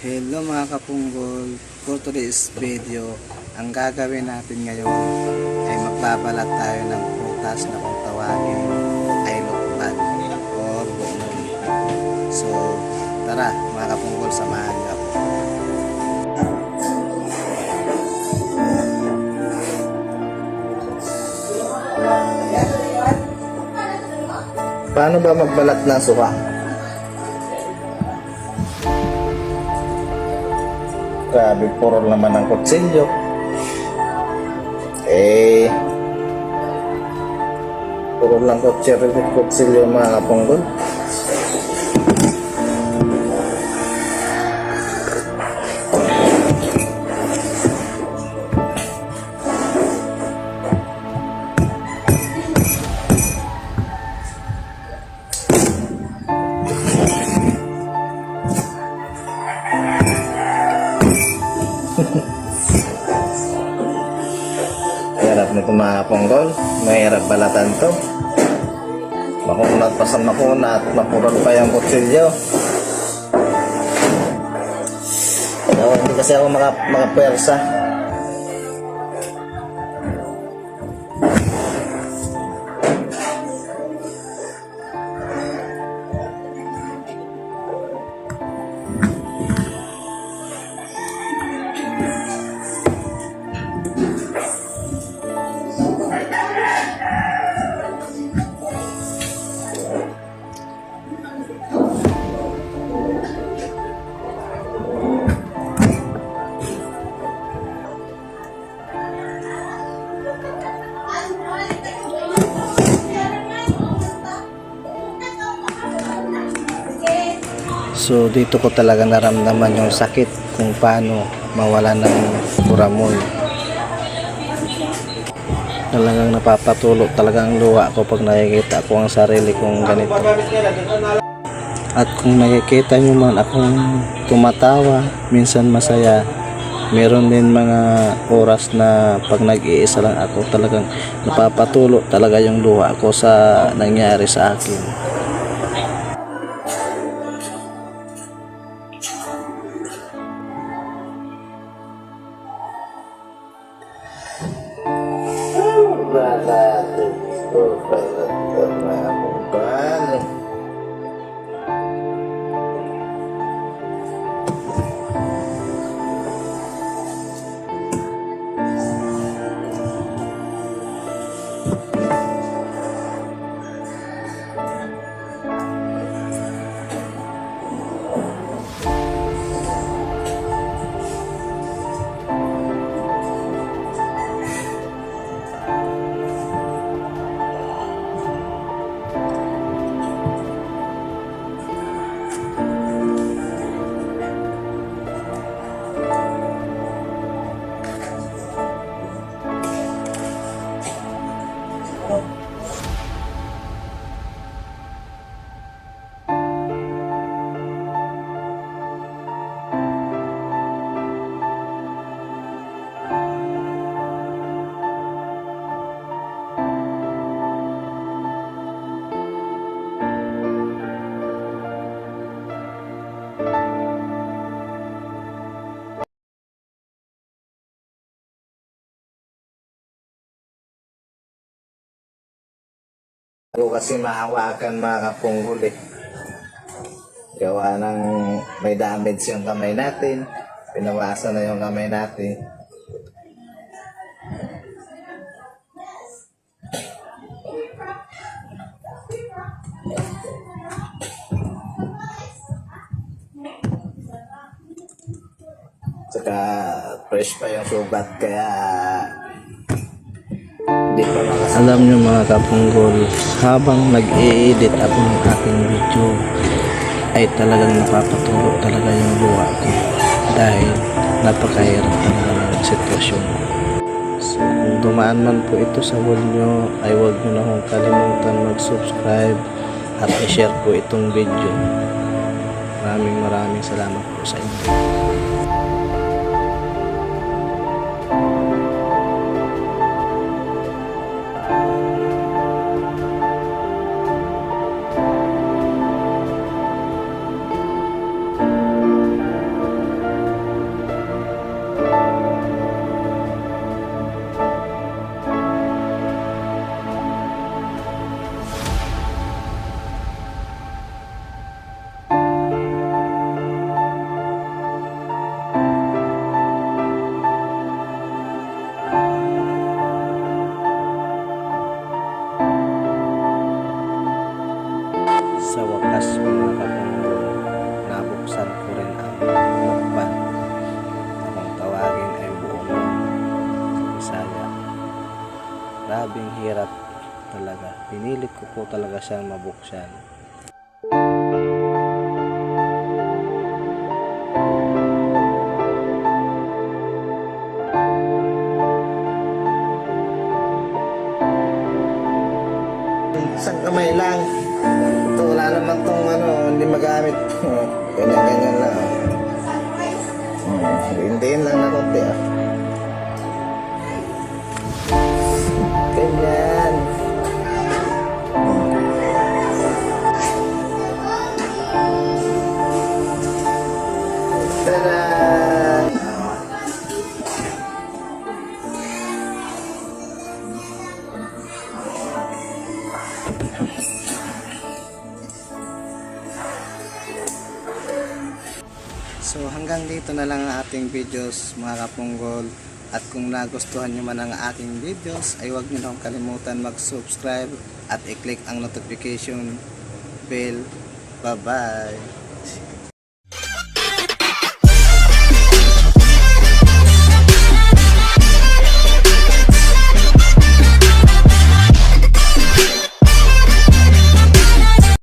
Hello mga kapunggol, for today's video, ang gagawin natin ngayon ay magbabalat tayo ng prutas na kung tawagin ay lukban or buong. So, tara mga kapunggol, samahan niyo. Paano ba magbalat ng suka? Grabe, puro naman ang kutsilyo. Eh, puro lang kutsilyo, kutsilyo mga kapunggol. Kapunggol. Mahirap balatan to. Makunat pa sa makunat, mapurol pa yung kutsilyo. So, hindi kasi ako maka, makapwersa. So dito ko talaga naramdaman yung sakit kung paano mawala ng kuramol. Talagang napapatulog talagang luha ko pag nakikita ko ang sarili kong ganito. At kung nakikita nyo man akong tumatawa, minsan masaya, meron din mga oras na pag nag-iisa lang ako talagang napapatulo talaga yung luha ko sa nangyari sa akin. Ako kasi mahawakan mga kapunggol eh. Gawa ng may damage yung kamay natin. Pinawasan na yung kamay natin. Tsaka fresh pa yung sugat kaya Alam nyo mga kapunggol, habang nag-i-edit ako ng aking video, ay talagang napapatulog talaga yung luha ko. Dahil napakahirap talaga ng sitwasyon. So, kung dumaan man po ito sa wall nyo, ay huwag nyo na kong kalimutan mag-subscribe at i-share po itong video. Maraming maraming salamat po sa inyo. oras kung nakatungko, nabuksan ko rin ang mukbang na tawagin ay buong Bisaya. Grabing hirap talaga. Pinilit ko po talaga siyang mabuksan. Isang kamay lang. Ito, wala naman tong ano, hindi magamit. Ganyan-ganyan lang. Hmm, Hindiin lang na konti ah. So hanggang dito na lang ang ating videos mga kapunggol. At kung nagustuhan nyo man ang aking videos ay huwag nyo na kalimutan mag-subscribe at i-click ang notification bell. Bye bye!